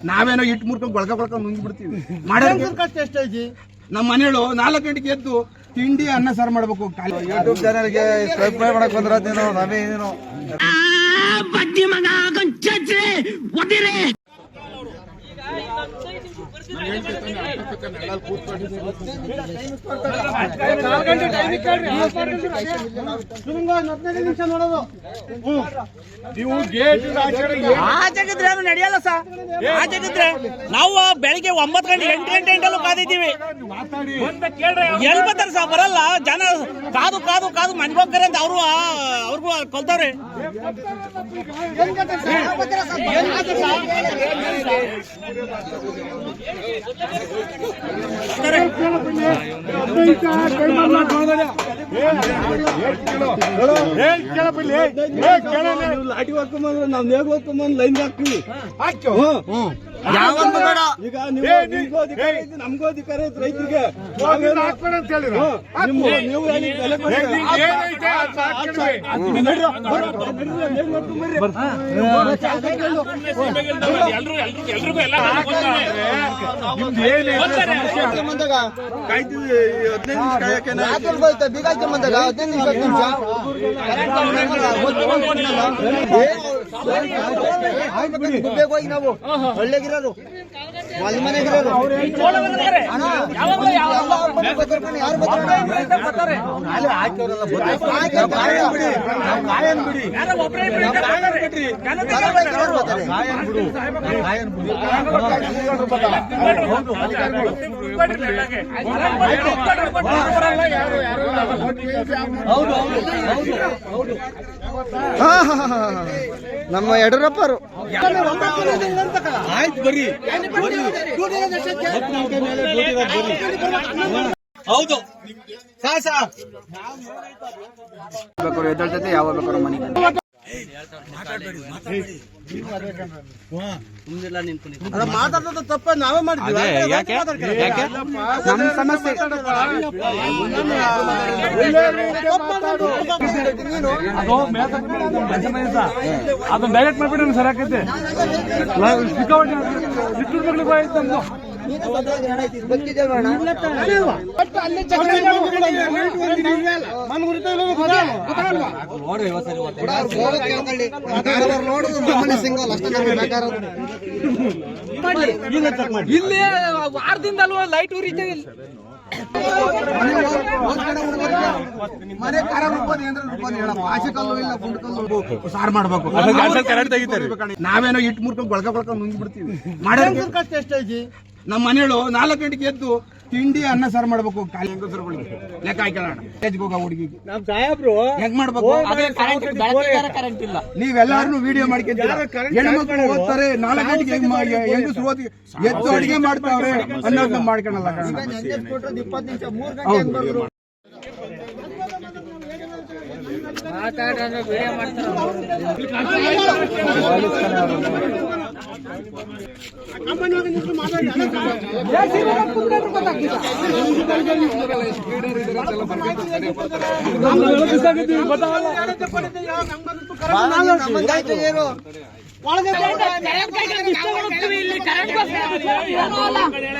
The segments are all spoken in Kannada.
ನಾವೇನೋ ಇಟ್ಟು ಮುರ್ಕೊಂಡು ಗೊಳ್ಕ ಬಳಕ ನುಂಗಿ ಬಿಡ್ತೀವಿ ಮಾಡೋದು ಕಷ್ಟ ಎಷ್ಟೈತಿ ನಮ್ಮ ಮನೆಯಳು ನಾಲ್ಕು ಗಂಟೆಗೆ ಎದ್ದು ತಿಂಡಿ ಅನ್ನ ಸಾರು ಮಾಡ್ಬೇಕು. ಯೂಟ್ಯೂಬ್ ಚಾನಲ್ಗೆ ಸಬ್ಸ್ಕ್ರೈಬ್ ಮಾಡಕ್ ಬಂದ್ರ ನೀನು? ನಾವೇ ನೀನು ಆಚೆಗಿದ್ರೆ ಅದು ನಡೆಯಲ್ಲ ಸರ್ ಆಚೆಗಿದ್ರೆ ನಾವು ಬೆಳಿಗ್ಗೆ ಒಂಬತ್ತು ಗಂಟೆ ಎಂಟು ಗಂಟೆ ಎಂಟಲ್ಲೂ ಕಾದಿದ್ದೀವಿ. ಎಲ್ಲಿ ಬರ್ತಾರೆ ಸರ್ ಬರಲ್ಲ. ಜನ ಕಾದು ಕಾದು ಕಾದು ಮನೆ ಹೋಗ್ತಾರೆ ಅಂತ ಅವರು ಅವ್ರಿಗೂ ಕೊಲ್ತವ್ರೆ. ਕਰੇ ਕੋਈ ਨਾ ਕੋਈ ਨਾ ਕੋਈ ਨਾ ಲಾಟಿ ಹಾಕೊಂಬಂದ್ರೆ ನಾವ್ ನೇಗ್ ಹೋಗ್ಕೊಂಬಂದ್ ಲೈನ್ ಹಾಕ್ತೀವಿ ಈಗ ನಿಮ್ಗೂ ಅಧಿಕಾರ ಐತಿ ನಮಗೂ ಅಧಿಕಾರ ಐತಿ ರೈತರಿಗೆ ನೀವು ಕೊಡ್ತೀರ? ಕಾಯ್ತೀವಿ, ಹದಿನೈದು ನಿಮಿಷ ಹೋಗಿ ನಾವು ಒಳ್ಳೆಗಿರೋರು ಮನೆಗಿರೋರು ಯಾರು ಬರ್ತಾರೆ ನಮ್ಮ ಎಡರಪ್ಪರು ಆಯ್ತು ಬರ್ರಿ ಹೌದು. ಬೇಕಾದ್ರು ಎದ್ದೇಳ್ತೈತೆ ಯಾವ ಬೇಕಾದ್ರೂ ಮನೆಗೆ ಮಾತಾಡೋದು ತಪ್ಪ ನಾವೇ ಮಾಡಿದ್ವಿ ಯಾಕೆ ಯಾಕೆ ನಮ್ಮ ಸಮಸ್ಯೆ ಅದನ್ನ ಡೈರೆಕ್ಟ್ ಮಾಡ್ಬಿಟ್ರೆ ಸರ್ ಯಾಕೈತೆ ಸಿಕ್ಕಾಪಟ್ಟೆ ಇಟ್ಟು ಮಕ್ಳಿಗೆ ಹೋಯ್ತು ನಮ್ದು ಇಲ್ಲಿ ವಾರದಿಂದ ಅಲ್ವಾ ಲೈಟ್ ಉರಿತ ಮನೆ ಖಾರ ರುಬ್ಬೋದು ಏನ್ರ ರುಬ್ಬೋದು ಹೇಳಪ್ಪ. ಆಚೆ ಕಲ್ಲು ಇಲ್ಲ ಗುಂಡು ಕಲ್ಲು ಸಾರು ಮಾಡ್ಬೇಕು. ನಾವೇನೋ ಇಟ್ಟು ಮುರ್ಕೊಂಡು ಬಳಕ ಬಳಕ ನುಂಗ್ಬಿಡ್ತೀವಿ. ಬಿಡ್ತೀವಿ ಮಾಡೋದು ಕಷ್ಟ ಎಷ್ಟೈತಿ ನಮ್ಮ ಮನೆಯಳು ನಾಲ್ಕು ಗಂಟೆಗೆ ಎದ್ದು ತಿಂಡಿ ಅನ್ನ ಸಾರು ಮಾಡ್ಬೇಕು. ಖಾಲಿ ಹೆಂಗಸರುಗಳಿಗೆ ಲೆಕ್ಕ ಹೋಗೋ ಹುಡುಗಿಗೆ. ನಮ್ ಸಾಹೇಬ್ರು ಹೆಂಗ್ ಮಾಡ್ಬೇಕು? ಕರೆಂಟ್ ಇಲ್ಲ. ನೀವೆಲ್ಲಾರು ವಿಡಿಯೋ ಮಾಡ್ಕೊಂತೀರ? ಹೆಣ್ಮಕ್ಳು ಓದ್ತಾರೆ ನಾಲ್ಕು ಗಂಟೆಗೆ ಹೆಂಗ್ ಮಾಡಿ ಹೆಂಗಸರು ಓದಿ ಎದ್ದು ಅಡಿಗೆ ಮಾಡ್ತಾವ್ರೆ ಅನ್ನೋದನ್ನ ಮಾಡ್ಕೊಳಲ್ಲ ಕಣ ಇಪ್ಪತ್ತು ನಿಮಿಷ ಏನೋ ಗಂಟೆ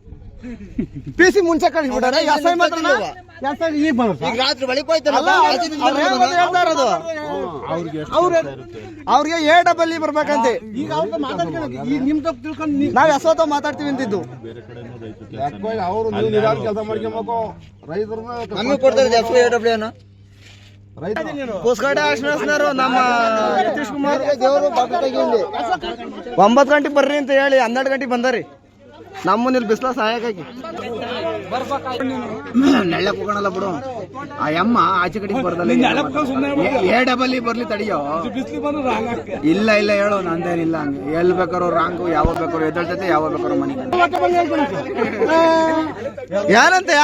ಸಿ ಮುಂಚೆ ಕಳಿಸ್ಬಿಟ್ಟಾರೆ ಎಸ್ ಐ ಮಾತ್ರ ಈಗ ಈಗ ರಾತ್ರಿ ಬಳಿಕ ಹೋಯ್ತಾರಲ್ಲ ಅವ್ರಿಗೆ ಎ ಡಬಲ್ ಬರ್ಬೇಕಂತೆ. ಈಗ ಅವ್ರ ಮಾತಾಡ್ಕೊಂಡು ಈಗ ನಿಮ್ ತಪ್ಪು ತಿಳ್ಕೊಂಡು ನೀವ್ ಎಸೋತ ಮಾತಾಡ್ತೀವಿ ಅಂತಿದ್ದು. ಅವರು ಕೆಲಸ ಮಾಡ್ಕೊಬೇಕು? ರೈತರನ್ನ ನಮಗೆ ಕೊಡ್ತಾರೆ ಎಫ್ ಎ ಡಬ್ಲ್ಯೂ ಆಶ್ವಾಸನರು ನಮ್ಮ ನಿತೀಶ್ ಕುಮಾರ್ ದೇವರು ಒಂಬತ್ತು ಗಂಟೆಗೆ ಬರ್ರಿ ಅಂತ ಹೇಳಿ ಹನ್ನೆರಡು ಗಂಟೆಗೆ ಬಂದಾರಿ. ನಮ್ಮನ್ನ ಇಲ್ಲಿ ಬಿಸಿಲ ಸಹಾಯಕ್ಕಾಗಿ ನೆಳ್ಳೆ ಹೋಗೋಣಲ್ಲ ಬಿಡು. ಆ ಯಮ್ಮ ಆಚೆ ಕಡೆ ಬರ್ದಲ್ಲ ಎ ಡಬಲ್ ಬರ್ಲಿ ತಡಿಯೋ. ಇಲ್ಲ ಇಲ್ಲ ಹೇಳು ನಂದೇನಿಲ್ಲ ಹಂಗೆ. ಎಲ್ಲಿ ಬೇಕಾರೋ ರಾಂಗು ಯಾವಾಗ ಬೇಕಾರೋ ಎದ್ದೇಳ್ತೈತೆ ಯಾವಾಗ ಬೇಕಾರೋ ಮನೆ ಯಾರಂತೆ?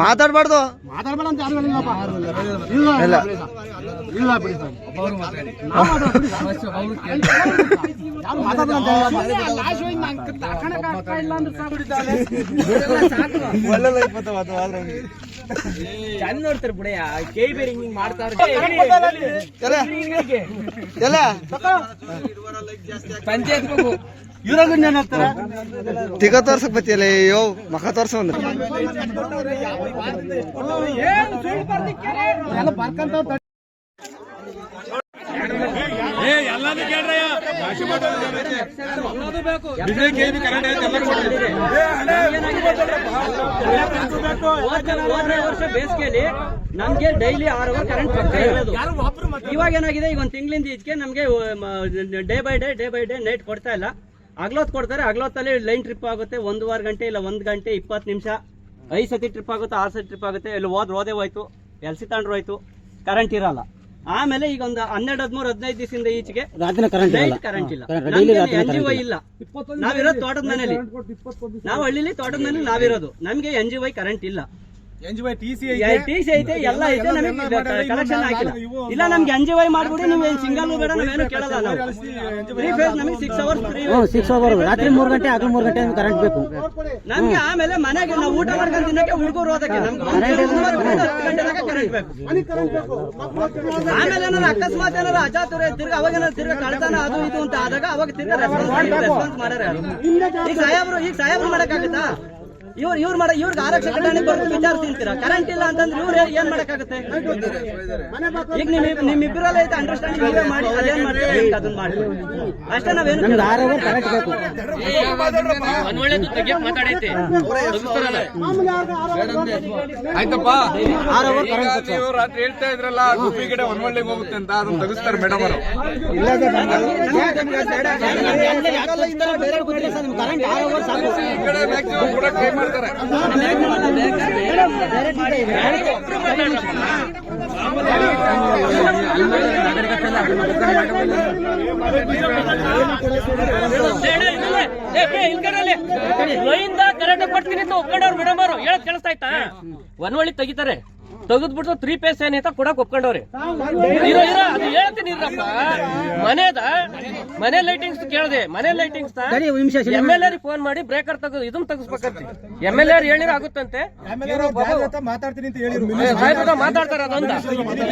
ಮಾತಾಡ್ಬಾರ್ದು. ಇಲ್ಲ ಚಂದ ನೋಡ್ತಾರೆ ಬಿಡಯ್ಯ ಕೈ ಬೇರೆ ಹಿಂಗ್ ಮಾಡ್ತಾರೆ ಎಲ್ಲ. ತಿಗ ತೋರ್ಸಕ್ ಬತ್ತಿಯಲ್ಲ ಅಯ್ಯೋ ಮಖ ತೋರ್ಸ ಅಂದ್ರೆ ವರ್ಷ ಬೇಸಿಗೆಯಲ್ಲಿ ನಮ್ಗೆ ಡೈಲಿ ಆರ್ ಅವರ್ ಕರೆಂಟ್ ಪಕ್ಕ ಇರೋದು ಇವಾಗ ಏನಾಗಿದೆ? ಈಗ ಒಂದ್ ತಿಂಗಳಿಂದ ಈಚೆಗೆ ನಮ್ಗೆ day by day day by day night ಕೊಡ್ತಾ ಇಲ್ಲ. ಅಗ್ಲೊತ್ ಕೊಡ್ತಾರೆ ಅಗ್ಲೊತ್ತಲ್ಲಿ ಲೈನ್ ಟ್ರಿಪ್ ಆಗುತ್ತೆ ಒಂದೂವರೆ ಗಂಟೆ ಇಲ್ಲ ಒಂದ್ ಗಂಟೆ ಇಪ್ಪತ್ತು ನಿಮಿಷ. ಐದು ಸತಿ ಟ್ರಿಪ್ ಆಗುತ್ತೆ ಆರು ಸತಿ ಟ್ರಿಪ್ ಆಗುತ್ತೆ ಇಲ್ಲಿ ಹೋದ್ ಹೋದೆ ಹೋಯ್ತು ಎಲ್ಸಿ ಸಿ ತಗೊಂಡ್ರು ಹೋಯ್ತು ಕರೆಂಟ್ ಇರಲ್ಲ. ಆಮೇಲೆ ಈಗ ಒಂದು ಹನ್ನೆರಡು ಹದಿಮೂರು ಹದಿನೈದು ದಿವಸದಿಂದ ಈಚೆಗೆ ಕರೆಂಟ್ ಇಲ್ಲ. ಎನ್ ಜಿ ವೈ ಇಲ್ಲ. ನಾವಿರೋದು ತೋಟದ ಮನೇಲಿ ನಾವು ಹಳ್ಳಿಲಿ ತೋಟದ ಮನೇಲಿ ನಾವಿರೋದು. ನಮ್ಗೆ ಎನ್ ಜಿ ವೈ ಕರೆಂಟ್ ಇಲ್ಲ. ಟಿ ಸಿ ಐತೆ? ಎಲ್ಲ ಐತೆ ನಮಗೆ ಕಲೆಕ್ಷನ್ ಹಾಕಿಲ್ಲ. ಇಲ್ಲ ನಮ್ಗೆ ಮಾಡ್ಬಿಡಿ ನೀವು ಸಿಂಗಲ್ ಬೇಡ ನಾವೇನು ಕೇಳಲ್ಲ ನಾವು. ಫ್ರೀ ಫೇಸ್ ನಮಗೆ six hours free six hour ರಾತ್ರಿ ಮೂರು ಗಂಟೆ ಹಗಲು ಮೂರು ಗಂಟೆ ಕರೆಂಟ್ ಬೇಕು. ನಮ್ಗೆ ಆಮೇಲೆ ಮನೆಗೆ ನಾವು ಊಟ ಮಾಡ್ಕೊಂಡು ತಿನ್ನಕ್ಕೆ ಹುಡುಗರು ಹೋದಕ್ಕೆ ನಮ್ಗೆ ಒಂಬತ್ತು ಗಂಟೆ ತನಕ ಕರೆಂಟ್ ಬೇಕು. ಆಮೇಲೆ ಅಕಸ್ಮಾತ್ ಏನಾರ ಅಜಾತುರ ತಿರ್ಗಿ ಅವಾಗ ಏನಾರ ತಿರ್ಗ ಕಳ್ತಾನ ಅದು ಇದು ಅಂತ ಆದಾಗ ಅವಾಗ ತಿರ್ಗ ರೆಸ್ಪಾನ್ಸ್ ಮಾಡ್ಯಾರ ಯಾರು? ಈಗ ಸಾಹೇಬ್ರು ಈಗ ಸಾಹೇಬ್ರು ಮಾಡಕ್ಕಾಗತ್ತಾ? ಇವ್ರು ಇವ್ರು ಮಾಡ ಇವ್ರಿಗೆ ಆರಕ್ಷಕ ಕಟಾಣಿ ಬರ್ದು ವಿಚಾರ ತಿಂತೀರಾ ಕರೆಂಟ್ ಇಲ್ಲ ಅಂತಂದ್ರೆ ಇವ್ರು ಏನ್ ಮಾಡಕ್ಕಾಗುತ್ತೆ ಈಗ ನಿಮ್ ನಿಮ್ಮಿಬ್ಬರಲ್ಲಿ ಐತೆ ಅಂಡರ್ಸ್ಟ್ಯಾಂಡಿಂಗ್ ನೀವೇ ಮಾಡಿ ಅದೇನ್ ಮಾಡ್ತೀವಿ ಅದನ್ನ ಮಾಡಿ ಅಷ್ಟೇ ನಾವೇನು ನಮ್ಗೆ ಆರು ಕರೆಂಟ್ ಬೇಕು ಒಳ್ಳೆದು ತೆಗಿಯಕ್ ಮಾತಾಡೈತೆ ಆಯ್ತಪ್ಪ ನೀವು ರಾತ್ರಿ ಹೇಳ್ತಾ ಇದ್ರಲ್ಲ ಗುಬ್ಬಿ ಗಿಡ ಒನ್ಮಳ್ಳಿಗೆ ಹೋಗುತ್ತೆ ಅಂತ ಅದನ್ನ ತೆಗಿಸ್ತಾರೆ ಮೇಡಮ್ ಅವರು ಕರೆಂಟ್ ಆರು ಅವರ್ ಸಾಕು ಈ ಕಡೆ ಮ್ಯಾಕ್ಸಿಮಮ್ ಕೂಡ ಕರೆಂಟ್ ಕೊಡ್ತೀನಿ ಅಂತ ಒಪ್ಕೊಂಡವ್ರು ಮೇಡಮ್ ಅವರು ಹೇಳಕ್ ಕೇಳಿಸ್ತಾ ಆಯ್ತಾ ಒನ್ವಳ್ಳಿ ತೆಗಿತಾರೆ ತೆಗೆದ್ಬಿಟ್ಟು ತ್ರೀ ಪೇಸ್ ಏನೈತ ಕೊಡಕ್ ಒಪ್ಕೊಂಡವ್ರಿ ಇರೋ ಇರೋ ಅದು ಹೇಳ್ತೀನಿ ಇರಪ್ಪ ಮನೆದ ಮನೆ ಲೈಟಿಂಗ್ಸ್ ಕೇಳಿದೆ ಮನೆ lightings M L A phone ಮಾಡಿ ಬ್ರೇಕರ್ ತೆಗೆದು ಇದನ್ನ ತೆಗಿಸ್ಬೇಕಂತ ಎಂ ಎಲ್ ಆರ್ ಹೇಳಿರ ಆಗುತ್ತಂತೆ ಮಾತಾಡ್ತೀನಿ ಅಂತ ಮಾತಾಡ್ತಾರೆ ಅದೊಂದ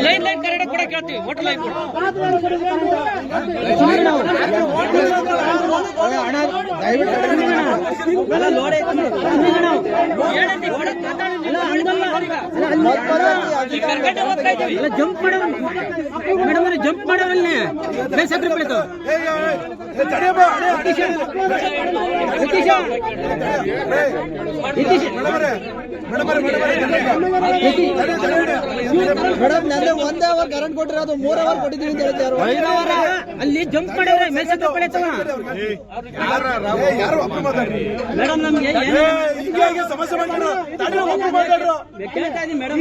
ಲೈನ್ ಲೈನ್ ಕರೆಕ್ಟ್ ಕೂಡ ಕೇಳ್ತೀವಿ hotel line jump madam jump ಮಾಡೋರಲ್ಲಿ madam ನಂದೆ ಒಂದೇ ಅವರ್ ಕರೆಂಟ್ ಕೊಟ್ಟಿರೋದು ಮೂರ್ ಅವರ್ ಕೊಟ್ಟಿದ್ದೀವಿ ಅಂತ ಹೇಳ್ತಾರೆ ಅಲ್ಲಿ ಜಂಪ್ ಮಾಡೋರೆ ಮೇಲ್ಸತ್ರ ಪಡೆತವ ಮೇಡಮ್ ನಮ್ಗೆ ಸಮಸ್ಯೆ ಮಾಡ್ತಾರೆ ಮೇಡಮ್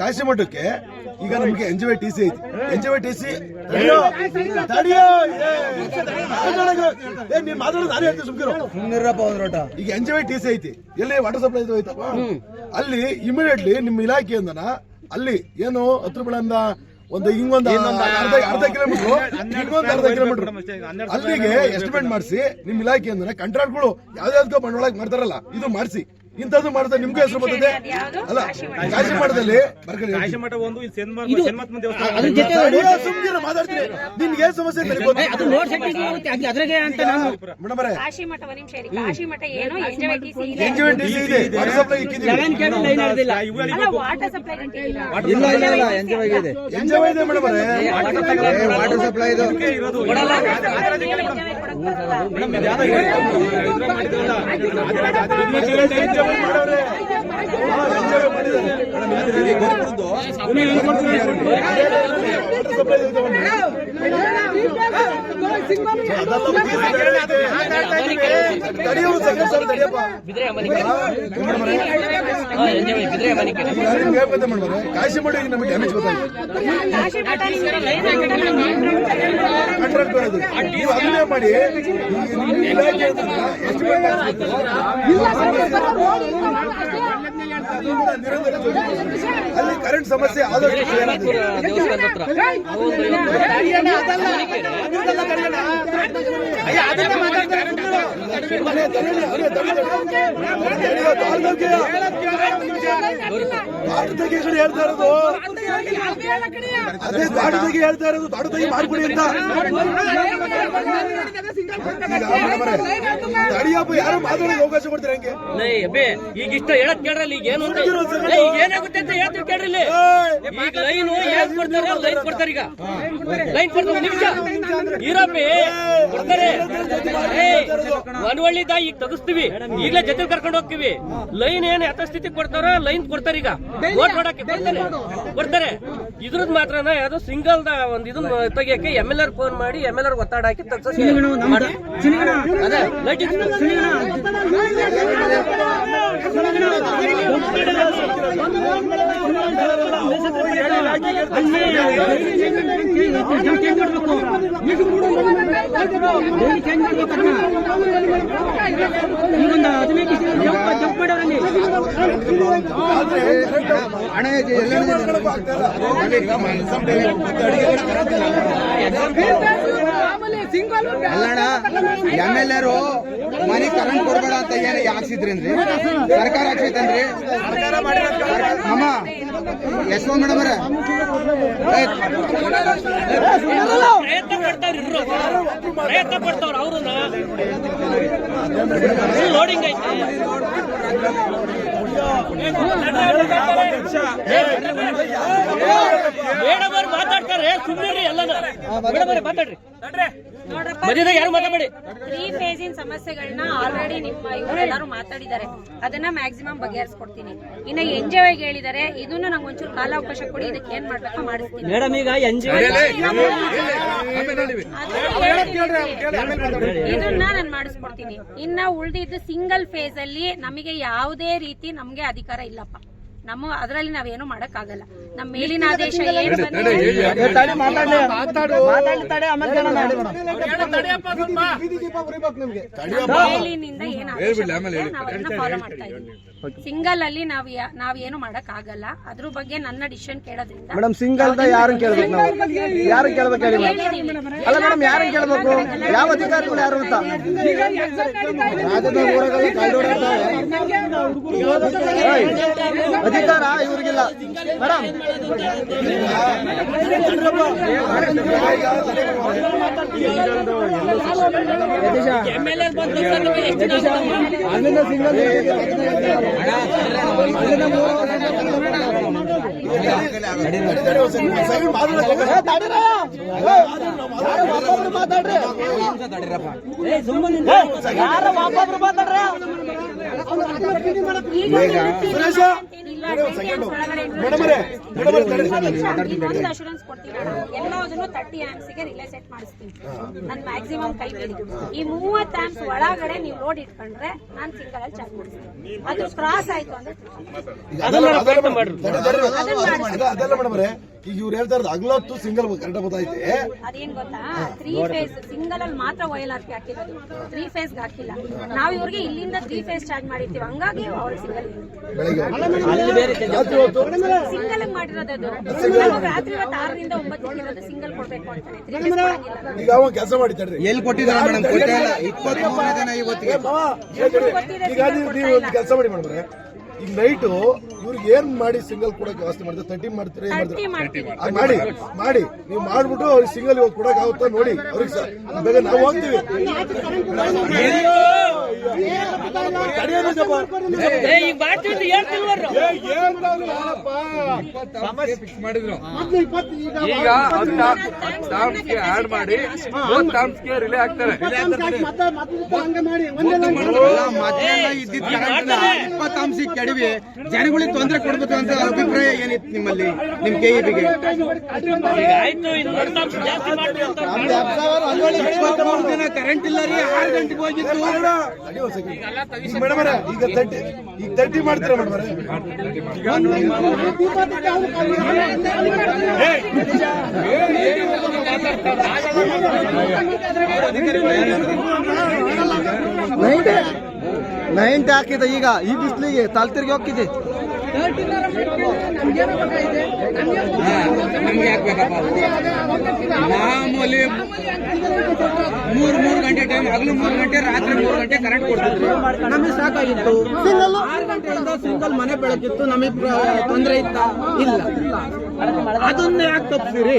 ಕಾಶಿ ಮಠಕ್ಕೆ ಈಗ ನಮಗೆ enjoy G Y T C ಐತಿ. Enjoy G Y T C ನೀನ್ ಮಾತಾಡೋದು ನಾನು ಹೇಳ್ತೀನಿ ಸುಮ್ಕಿರು. ಸುಮ್ಮನಿರಪ್ಪ ಈಗ enjoy G Y T C ಐತಿ. ಎಲ್ಲಿ ವಾಟರ್ ಸಪ್ಲೈ ಹೋಯ್ತಪ್ಪ? ಅಲ್ಲಿ ಇಮಿಡಿಯೇಟ್ಲಿ ನಿಮ್ಮ ಇಲಾಖೆಯಿಂದನ ಅಲ್ಲಿ ಏನು ಹತ್ರ ರೂಪಾಯಿಂದ ಒಂದು ಹಿಂಗೊಂದು ಅರ್ಧ ಅರ್ಧ ಕಿಲೋಮೀಟರ್ ಹಿಂಗೊಂದು ಅರ್ಧ ಕಿಲೋಮೀಟರ್ ಅಲ್ಲಿಗೆ ಎಸ್ಟಿಮೇಟ್ ಮಾಡಿಸಿ ನಿಮ್ ಇಲಾಖೆಯಿಂದ ಕಂಟ್ರಾಕ್ಟ್ಗಳು ಯಾವ್ದಾವ್ದಕ್ಕೋ ಬಂಡವಾಳ ಮಾಡ್ತಾರಲ್ಲ ಇದು ಮಾಡಿಸಿ. ಇಂಥದ್ದು ಮಾಡಿದ್ರೆ ನಿಮ್ಗೆ ಹೆಸರು ಬರ್ತದೆ? ಅಲ್ಲ ಕಾಶಿ ಮಠದಲ್ಲಿ ಸುಮ್ನಿರು, ಮಾತಾಡ್ತೀನಿ. ನಿನ್ಗೆ ಏನ್ ಸಮಸ್ಯೆ ವಾಟರ್ ಸಪ್ಲೈ ಇದೆ. ಮೇಡಮ್ ಅವರೇ ಕಾಶಿ ಮಾಡಿ ನಮಗೆ ಡ್ಯಾಮೇಜ್ ಬರೋದು ನೀವು ಅದನ್ನೇ ಮಾಡಿ ಇಲಾಖೆ ಅಂತಂದ್ರೆ ಅಲ್ಲಿ ಕರೆಂಟ್ ಸಮಸ್ಯೆ ಆದಷ್ಟು ಅದನ್ನ ಆಗ್ತದೆ. ಹೇಳ್ತಾ ಇರೋದು ಅದೇ ತಾಡ್ದಾಗಿ ಹೇಳ್ತಾ ಇರೋದು ಮಾಡ್ಬಿಡಿ ಅಂತ ತಡಿಯಪ್ಪ ಯಾರು ಮಾತಾಡೋದು ಅವಕಾಶ ಕೊಡ್ತೀರ ಹಂಗೆ ಈಗ ಇಷ್ಟ ಹೇಳಕ್ ಕೇಳ್ರಲ್ಲಿ ಈಗ ಏನು ಈಗ ಏನಾಗುತ್ತೆ ಅಂತ ಹೇಳ್ತೀವಿ ಕೇಳ್ರಿ. ಈಗ ಲೈನ್ ಏನ್ ಕೊಡ್ತಾರೆ ಲೈನ್ ಕೊಡ್ತಾರೆ ಈಗ ಲೈನ್ ಕೊಡ್ತಾರೆ ನಿಮಿಷ ಇರಪ್ಪಿ ಕೊಡ್ತಾರೆ ಏ ಮನವಳ್ಳಿದ ಈಗ ತಗಸ್ತೀವಿ. ಈಗಲೇ ಜೊತೆ ಕರ್ಕೊಂಡು ಹೋಗ್ತೀವಿ. ಲೈನ್ ಏನ್ ಯಥಾಸ್ಥಿತಿ ಕೊಡ್ತಾರ ಲೈನ್ ಕೊಡ್ತಾರೆ ಈಗ. ಓಟ್ ಮಾಡಕ್ಕೆ ಕೊಡ್ತಾರೆ. ಕೊಡ್ತಾರೆ. ಇದ್ರದ್ ಮಾತ್ರನ ಯಾವ್ದೋ ಸಿಂಗಲ್ ಒಂದ್ ಇದನ್ನ ತೆಗಿಯಕ್ಕೆ ಎಂ ಎಲ್ ಆರ್ ಫೋನ್ ಮಾಡಿ ಎಂ ಎಲ್ ಆರ್ ಒತ್ತಡ ಹಾಕಿ ತೆಗ್ಸೋಕೆ ಮಾಡಿ. ಅದೇ ಲೈಟಿಂಗ್ ಚೇಂಜ್ ಮಾಡ್ಬೇಕು ಡೈಲಿ ಚೇಂಜ್ ಮಾಡ್ಬೇಕು ಅದನ್ನ ಈಗೊಂದು ಹದಿನೈದು ಜಂಪ್ ಜಂಪ್ ಮಾಡೋರಲ್ಲಿ ಆದ್ರೆ ಹಣ ಎಲ್ಲ ಮಾಡ್ಕೊಳಕ್ಕೂ ಆಗ್ತಾ ಇಲ್ಲ. ಅಲ್ಲಣ್ಣ ಎಂ ಎಲ್ ಎರು ಮನೆ ಕರೆಂಟ್ ಕೊಡ್ಬೇಡ ಅಂತ ಏನು ಹಾಕ್ಸಿದ್ರೇನ್ರಿ ಸರ್ಕಾರ ಹಾಕ್ಸೈತನ್ರಿ ಅಮ್ಮ ಯಶವಂತ್ ಮೇಡಮ್ ಅವರೇ. ಪ್ರಯತ್ನ ಪಡ್ತಾವ್ರಿ ಇವ್ರು. ಪ್ರಯತ್ನ ಪಡ್ತಾವ್ರ ಅವ್ರು ಲೋಡಿಂಗ್ ಐತಿ. ಮೇಡಮ್ ಮಾತಾಡ್ತಾರೆ. ಸುಮ್ಮನೆ ಮಾತಾಡ್ರಿ. ಮಧ್ಯದಾಗ ಯಾರು ತ್ರೀ ಫೇಸಿನ ಸಮಸ್ಯೆಗಳನ್ನ ಆಲ್ರೆಡಿ ನಿಮ್ಮ ಇವರೆಲ್ಲರೂ ಮಾತಾಡಿದ್ದಾರೆ. ಅದನ್ನ ಮ್ಯಾಕ್ಸಿಮಮ್ ಬಗೆಹರಿಸ್ಕೊಡ್ತೀನಿ. ಇನ್ನ ಎಂಜಾಯ್ ಹೇಳಿದ್ದಾರೆ. ಇದನ್ನು ನಂಗೆ ಒಂಚೂರು ಕಾಲಾವಕಾಶ ಕೊಡಿ ಇದಕ್ಕೆ ಏನ್ ಮಾಡ್ಬೇಕೋ ಮಾಡಿಸ್ತೀನಿ. ಮೇಡಮ್ ಈಗ ಎಂಜಾಯ್ ಇದನ್ನ ನಾನು ಮಾಡಿಸ್ಕೊಡ್ತೀನಿ. ಇನ್ನ ಉಳಿದಿದ್ದು ಸಿಂಗಲ್ ಫೇಸ್ ಅಲ್ಲಿ ನಮಗೆ ಯಾವುದೇ ರೀತಿ ನಮ್ಗೆ ಅಧಿಕಾರ ಇಲ್ಲಪ್ಪ. ನಮ್ಮ ಅದರಲ್ಲಿ ನಾವೇನು ಮಾಡಕ್ ಆಗಲ್ಲ ನಮ್ಮ ಮೇಲಿನ ಆದೇಶ ಏನು ಮೇಲಿನಿಂದ ಏನ್ ಆದೇಶ ಬಂದಿದೆ, ನಾವ್ ಅದನ್ನ ಫಾಲೋ ಮಾಡ್ತಾ ಇದೀವಿ ಸಿಂಗಲ್ ಅಲ್ಲಿ ನಾವ್ ಯಾ- ನಾವ್ ಏನು ಮಾಡಕ್ ಆಗಲ್ಲ ಅದ್ರ ಬಗ್ಗೆ ನನ್ನ ಡಿಸಿಷನ್ ಕೇಳೋದ್ರಿಂದ ಮೇಡಮ್ ಸಿಂಗಲ್ ಯಾರನ್ನ ಕೇಳ್ಬೇಕು ನಾವು? ಯಾರು ಕೇಳ್ಬೇಕು ಹೇಳಿ ಮೇಡಮ್ ಅಲ್ಲ ಮೇಡಮ್ ಯಾರನ್ನ ಕೇಳ್ಬೇಕು? ಯಾವ ಅಧಿಕಾರಿಗಳು ಯಾರು ಅಂತ? ರಾಜ್ಯದ ಊರಾಗೆಲ್ಲ ಕಾಯ್ದೆ ಓಡಾಡ್ತಾವೆ. ಏಯ್, ಅಧಿಕಾರ ಇವ್ರಿಗಿಲ್ಲ. ಮೇಡಮ್ ಸಿಂಗಲ್ ಮಾತಾಡ್ರಿ ಯಾರ ಮಾತಾಡ್ರಿ ಇನ್ನೊಂದು ಅಶೂರೆನ್ಸ್ ಕೊಡ್ತೀನಿ ಎಲ್ಲದನ್ನು ತರ್ಟಿ ಆಮ್ಸ್ಗೆ ರಿಲೇ ಸೆಟ್ ಮಾಡಿಸ್ತೀನಿ ನನ್ ಮ್ಯಾಕ್ಸಿಮಮ್ ಕೈ ಬಿಡಿ ಈ ಮೂವತ್ ಆಮ್ಸ್ ಒಳಗಡೆ ನೀವು ಲೋಡ್ ಇಟ್ಕೊಂಡ್ರೆ ನಾನ್ ಸಿಂಗಲ್ ಅಲ್ಲಿ ಚಾರ್ಜ್ ಮಾಡಿಸ್ತೀನಿ ಅದು ಕ್ರಾಸ್ ಆಯ್ತು ಅಂದ್ರೆ ಈಗ ಇವ್ರು ಹೇಳ್ತಾ ಇರೋದು ಹಗಲೊತ್ತು ಸಿಂಗಲ್ ಕರೆಕ್ಟ್ ಗೊತ್ತೈತೆ ಅದೇನ್ ಗೊತ್ತಾ? ತ್ರೀ ಫೇಸ್ ಸಿಂಗಲ್ ಅಲ್ಲಿ ಮಾತ್ರ ವಯಲ್ ಆರ್ ಪಿ ಹಾಕಿರೋದು ತ್ರೀ ಫೇಸ್ ಹಾಕಿಲ್ಲ. ನಾವ್ ಇವ್ರಿಗೆ ಇಲ್ಲಿಂದ ತ್ರೀ ಫೇಸ್ ಚಾರ್ಜ್ ಮಾಡಿರ್ತೀವಿ. ಹಂಗಾಗಿ ಅವ್ರಿಗೆ ಸಿಂಗಲ್ ಸಿಂಗಲ್ ಮಾಡಿರೋದು ಅದು. ರಾತ್ರಿ ಆರರಿಂದ ಒಂಬತ್ತು ಸಿಂಗಲ್ ಕೊಡ್ಬೇಕು ಅಂತಾನೆ ತ್ರೀ ಫೇಸ್ ಈಗ ಅವ ಕೆಲಸ ಎಲ್ಲಿ ಕೊಟ್ಟಿದ್ದಾರೆ ಮೇಡಮ್? ಕೊಟ್ಟಿಲ್ಲ ಇವತ್ತಿಗೆ. ಈಗ ನೀವು ಕೆಲಸ ಮಾಡಿ ಮಾಡಿದ್ರೆ ಈಗ ನೈಟು ಇವ್ರಿಗೆ ಏನ್ ಮಾಡಿ ಸಿಂಗಲ್ ಕೊಡಕ್ಕೆ ವ್ಯವಸ್ಥೆ ಮಾಡಿದ್ರೆ? ತರ್ಟಿ ಮಾಡ್ತೀರಿ ಏನ್ ತರ್ಟಿ ಮಾಡ್ತೀವಿ. ಅದ್ ಮಾಡಿ ಮಾಡಿ. ನೀವು ಮಾಡ್ಬಿಟ್ಟು ಅವ್ರಿಗೆ ಸಿಂಗಲ್ ಇವಾಗ ಕೊಡಕ್ ಆಗುತ್ತಾ ನೋಡಿ ಅವ್ರಿಗೆ ಸರ್ ಬೇಗ ನಾವು ಹೋಗ್ತೀವಿ. ತಡೆಯೋದು ಈಗ ಟರ್ಮ್ಸ್ಗೆ ಆಡ್ ಮಾಡಿ ಟರ್ಮ್ಸ್ಗೆ ರಿಲೇ ಆಗ್ತಾರೆ ಇಪ್ಪತ್ತು ಅಂಶ ಕೆಡವಿ ಜನಗಳಿಗೆ ತೊಂದರೆ ಕೊಡ್ಬೇಕು ಅಂತ ಅಭಿಪ್ರಾಯ ಏನಿತ್ತು ನಿಮ್ಮಲ್ಲಿ ನಿಮ್ ಕೆ ಇಬಿಗೆ ಆಯ್ತು ಇನ್ನು ಒಂದು ಜಾಸ್ತಿ ಮಾಡ್ತೀವಿ ಅಂತ ಇಪ್ಪತ್ಮೂರು ದಿನ ಕರೆಂಟ್ ಇಲ್ಲ ರೀ ಆರು ಗಂಟೆಗೆ ಹೋಗಿತ್ತು. ಈಗ ಮೇಡಮ್ ಅವರೇ, ಈಗ ತರ್ಟಿ ಮಾಡ್ತೀರಾ ಮೇಡಮ್ ಅವರೇ? ನೈಂಟಿ ಹಾಕಿದೆ ಈಗ ಈ ಬಿಸಿಲಿಗೆ ತಲ್ತಿರ್ಗಿ ಹೋಗ್ತಿದೆ ಮಾಮೂಲಿ ಮೂರ್ ಮೂರು ಗಂಟೆ ಟೈಮ್ ಹಗಲು ಮೂರು ಗಂಟೆ ರಾತ್ರಿ ಮೂರು ಗಂಟೆ ಕರೆಂಟ್ ಕೊಡ್ತಿದ್ರು. ನಮಗೆ ಸಾಕಾಗಿತ್ತು. ಸಿಂಗಲ್ ಆರು ಗಂಟೆಯಿಂದ ಸಿಂಗಲ್ ಮನೆ ಬೆಳಕಿತ್ತು ನಮಗೆ ತೊಂದರೆ ಇತ್ತ? ಇಲ್ಲ. ಅದನ್ನ ಯಾಕೆ ತಪ್ಪಿಸಿರಿ?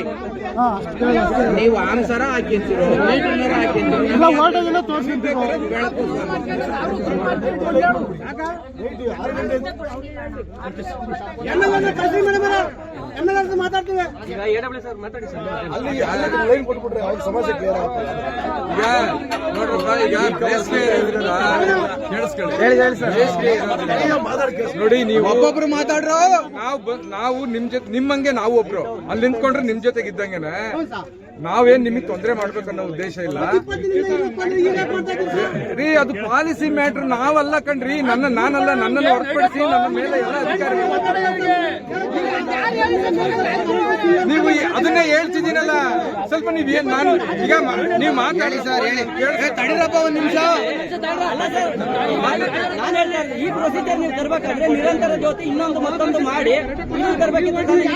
ನೀವು ಆನ್ಸರ ಹಾಕಿಂತೀರೋ ಮೀಟರ್ ಹಾಕಿಂತೀರೋ ಬೆಳಕು ಈಗ ಎ ಡಬ್ಲ್ಯೂ ಸರ್ ಮಾತಾಡಿ ಸರ್. ಅಲ್ಲಿ ಅಲ್ಲಿ ಲೈನ್ ಕೊಟ್ಬಿಟ್ರೆ ಅವ್ರ ಸಮಸ್ಯೆ ಕ್ಲಿಯರ್ ಆಗುತ್ತೆ. ಈಗ ನೋಡ್ರಪ್ಪ ಈಗ ಬೇಸಿಗೆ ಇರೋದ್ರಿಂದ ಕೇಳಿಸ್ಕೊಳ್ಳಿ. ಹೇಳಿ ಹೇಳಿ ಸರ್. ಬೇಸಿಗೆ ಇರೋದ್ರಿಂದ ಮಾತಾಡಿ ನೋಡಿ ನೀವು ಒಬ್ಬೊಬ್ರು ಮಾತಾಡ್ರ? ನಾವು ನಾವು ನಿಮ್ ಜೊತೆ ನಿಮ್ಮಂಗೆ ನಾವು ಒಬ್ರು. ಅಲ್ಲಿ ನಿಂತ್ಕೊಂಡ್ರೆ ನಿಮ್ ಜೊತೆಗೆ ನಾವೇನ್ ನಿಮಗೆ ತೊಂದರೆ ಮಾಡ್ಬೇಕನ್ನೋ ಉದ್ದೇಶ ಇಲ್ಲ. ರೀ ಅದು ಪಾಲಿಸಿ ಮ್ಯಾಟ್ರ್ ನಾವಲ್ಲ ಕಣ್ರಿ ನನ್ನ ನಾನಲ್ಲ ನನ್ನನ್ನು ಹೊರತುಪಡಿಸಿ ನನ್ನ ಮೇಲೆ ಎಲ್ಲ ಅಧಿಕಾರಿ ನೀವು ಅದನ್ನೇ ಹೇಳ್ತಿದ್ದೀನಲ್ಲ. ಸ್ವಲ್ಪ ನೀವ್ ಏನ್ ನಾನು ಈಗ ನೀವ್ ನೀವು ಮಾತಾಡಿ ಸರ್ ತಡೀರಪ್ಪ ಒಂದ್ ನಿಮಿಷ. ಈ ಪ್ರೊಸೀಜರ್ ನೀವು ತರಬೇಕಾದ್ರೆ ನಿರಂತರ ಜೊತೆ ಇನ್ನೊಂದು ಮತ್ತೊಂದು ಮಾಡಿ ನೀವು ಈ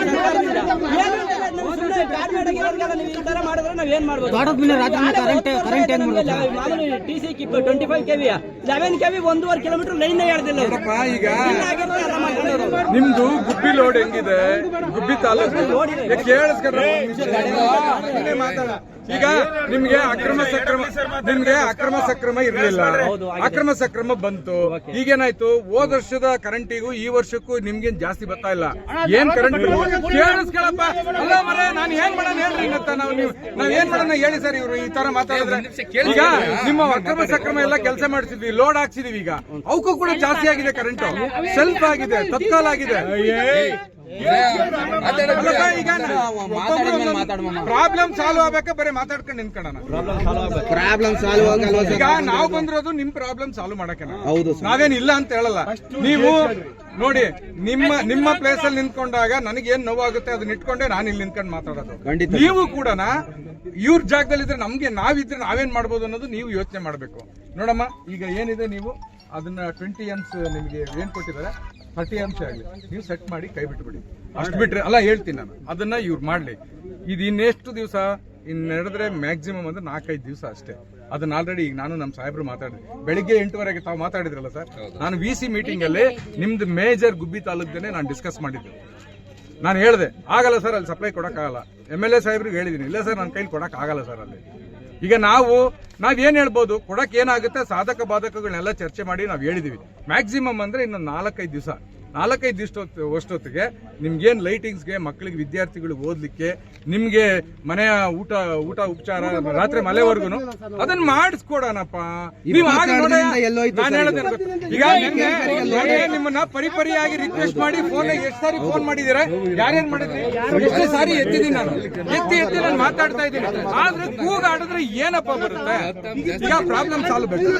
T C twenty five KV eleven KV ಒಂದೂವರೆ ಕಿಲೋಮೀಟರ್ ಲೈನ್ ಹೇಳ್ದಿಲ್ಲ ಈಗ. ನಿಮ್ದು ಗುಬ್ಬಿ ಲೋಡ್ ಹೆಂಗಿದೆ ಗುಬ್ಬಿ ತಾಲೂಕು ಕೇಳಿಸ್ಕೊಂಡ್ರೆ ಮಾತಾಡ ಈಗ ನಿಮ್ಗೆ ಅಕ್ರಮ ಸಕ್ರಮ ನಿಮ್ಗೆ ಅಕ್ರಮ ಸಕ್ರಮ ಇರಲಿಲ್ಲ ಅಕ್ರಮ ಸಕ್ರಮ ಬಂತು ಈಗೇನಾಯ್ತು ಹೋದ ವರ್ಷದ ಕರೆಂಟಿಗೂ ಈ ವರ್ಷಕ್ಕೂ ನಿಮ್ಗೇನ್ ಜಾಸ್ತಿ ಬರ್ತಾ ಇಲ್ಲ ಏನ್ ಕರೆಂಟ್ ಕೇಳಿಸ್ಕೊಳಪ್ಪ ಅಲ್ಲ ಮರ ನಾನು ಏನ್ ಮಾಡೋಣ ಹೇಳ್ರಿ ಅಂತ ನಾವು ನೀವು ನಾವ್ ಏನ್ ಮಾಡೋಣ ಹೇಳಿ ಸರ್ ಇವ್ರು ಈ ತರ ಮಾತಾಡಿದ್ರೆ ಈಗ ನಿಮ್ಮ ಅಕ್ರಮ ಸಕ್ರಮ ಎಲ್ಲ ಕೆಲಸ ಮಾಡಿಸಿದ್ವಿ ಲೋಡ್ ಹಾಕ್ಸಿದೀವಿ ಈಗ ಅವಕ್ಕೂ ಕೂಡ ಜಾಸ್ತಿ ಆಗಿದೆ ಕರೆಂಟ್ ಸೆಲ್ಫ್ ಆಗಿದೆ ತತ್ಕಾಲ ಆಗಿದೆ ಪ್ರಾಬ್ಲಮ್ ಸಾಲ್ವ್ ಆಗ್ಬೇಕಾ ಬರೀ ಮಾತಾಡ್ಕೊಂಡು ನಿಂತ್ಕೊಂಡ ಪ್ರಾಬ್ಲಮ್ ಸಾಲ್ವ್ ಆಗಲ್ವಾ ಈಗ ನಾವು ಬಂದಿರೋದು ನಿಮ್ ಪ್ರಾಬ್ಲಮ್ ಸಾಲ್ವ್ ಮಾಡಕ್ಕೆ ಹೌದು ನಾವೇನ್ ಇಲ್ಲ ಅಂತ ಹೇಳಲ್ಲ. ನೀವು ನೋಡಿ ನಿಮ್ಮ ನಿಮ್ಮ ಪ್ಲೇಸ್ ಅಲ್ಲಿ ನಿಂತ್ಕೊಂಡಾಗ ನನಗೆ ಏನ್ ನೋವಾಗುತ್ತೆ ಅದನ್ನ ಇಟ್ಕೊಂಡೆ ನಾನು ಇಲ್ಲಿ ನಿಂತ್ಕೊಂಡು ಮಾತಾಡೋದು. ಖಂಡಿತ. ನೀವು ಕೂಡ ಇವ್ರ ಜಾಗದಲ್ಲಿದ್ರೆ ನಮ್ಗೆ ನಾವಿದ್ರೆ ನಾವೇನ್ ಮಾಡ್ಬೋದು ಅನ್ನೋದು ನೀವು ಯೋಚನೆ ಮಾಡ್ಬೇಕು. ನೋಡಮ್ಮ ಈಗ ಏನಿದೆ ನೀವು? ಅದನ್ನ ಟ್ವೆಂಟಿ ಎಮ್ಸ್ ನಿಮಗೆ ಏನ್ ಕೊಟ್ಟಿದ್ದಾರೆ? ಅಂಶ ಆಗಲಿ ನೀವು ಸೆಟ್ ಮಾಡಿ ಕೈ ಬಿಟ್ಬಿಡಿ. ಅಷ್ಟು ಬಿಟ್ರೆ ಅಲ್ಲ ಹೇಳ್ತೀನಿ ನಾನು. ಅದನ್ನ ಇವ್ರು ಮಾಡಲಿ. ಇದು ಇನ್ನೆಷ್ಟು ದಿವಸ ಇನ್ನು ನಡೆದ್ರೆ ಮ್ಯಾಕ್ಸಿಮಮ್ ಅಂದ್ರೆ ನಾಲ್ಕೈದು ದಿವಸ ಅಷ್ಟೇ. ಅದನ್ನ ಆಲ್ರೆಡಿ ಈಗ ನಾನು ನಮ್ಮ ಸಾಹೇಬರು ಮಾತಾಡಿದೆ ಬೆಳಿಗ್ಗೆ ಎಂಟುವರೆಗೆ ತಾವು ಮಾತಾಡಿದ್ರಲ್ಲ ಸರ್ ನಾನು ವಿ ಸಿ ಮೀಟಿಂಗ್ ಅಲ್ಲಿ ನಿಮ್ದು ಮೇಜರ್ ಗುಬ್ಬಿ ತಾಲೂಕ್ದೇನೆ ನಾನು ಡಿಸ್ಕಸ್ ಮಾಡಿದ್ದೆ. ನಾನು ಹೇಳಿದೆ ಆಗಲ್ಲ ಸರ್ ಅಲ್ಲಿ ಸಪ್ಲೈ ಕೊಡೋಕ್ಕಾಗಲ್ಲ. ಎಂ ಎಲ್ ಎ ಸಾಹೇಬ್ರಿಗೆ ಹೇಳಿದ್ದೀನಿ. ಇಲ್ಲ ಸರ್ ನನ್ನ ಕೈಲಿ ಕೊಡೋಕ್ಕಾಗಲ್ಲ ಆಗಲ್ಲ ಸರ್ ಅಲ್ಲಿ. ಈಗ ನಾವು, ನಾವೇನು ಹೇಳ್ಬೋದು? ಕೊಡಕ್ಕೆ ಏನಾಗುತ್ತೆ? ಸಾಧಕ ಬಾಧಕಗಳನ್ನೆಲ್ಲ ಚರ್ಚೆ ಮಾಡಿ ನಾವು ಹೇಳಿದ್ದೀವಿ ಮ್ಯಾಕ್ಸಿಮಮ್ ಅಂದ್ರೆ ಇನ್ನು ನಾಲ್ಕೈದು ದಿವಸ. ನಾಲ್ಕೈದು ದಿವಸ ಅಷ್ಟೊತ್ತಿಗೆ ನಿಮ್ಗೇನ್ ಲೈಟಿಂಗ್ಸ್ಗೆ ಮಕ್ಕಳಿಗೆ ವಿದ್ಯಾರ್ಥಿಗಳಿಗೆ ಓದ್ಲಿಕ್ಕೆ ನಿಮಗೆ ಮನೆಯ ಊಟ ಊಟ ಉಪಚಾರ ರಾತ್ರಿ ಮಲೆವರೆಗೂ ಅದನ್ನ ಮಾಡಿಸ್ಕೊಡೋಣಪ್ಪ. ನೀವು ನಾನು ಹೇಳೋದು? ಈಗ ನಿಮ್ಮನ್ನ ಪರಿಪರಿಯಾಗಿ ರಿಕ್ವೆಸ್ಟ್ ಮಾಡಿ ಫೋನ್ ಎಷ್ಟು ಸಾರಿ ಫೋನ್ ಮಾಡಿದ್ದೀರಾ? ಯಾರೇನ್ ಮಾಡಿದ್ರಿ? ಎಷ್ಟು ಸಾರಿ ಎತ್ತಿದ್ದೀನಿ ನಾನು. ಎತ್ತಿ ಎತ್ತಿ ನಾನು ಮಾತಾಡ್ತಾ ಇದ್ದೀನಿ. ಆದ್ರೆ ಕೂಗಾಡಿದ್ರೆ ಏನಪ್ಪ ಬರುತ್ತೆ? ಈಗ ಪ್ರಾಬ್ಲಮ್ ಸಾಲ್ವ್ ಬೇಕು.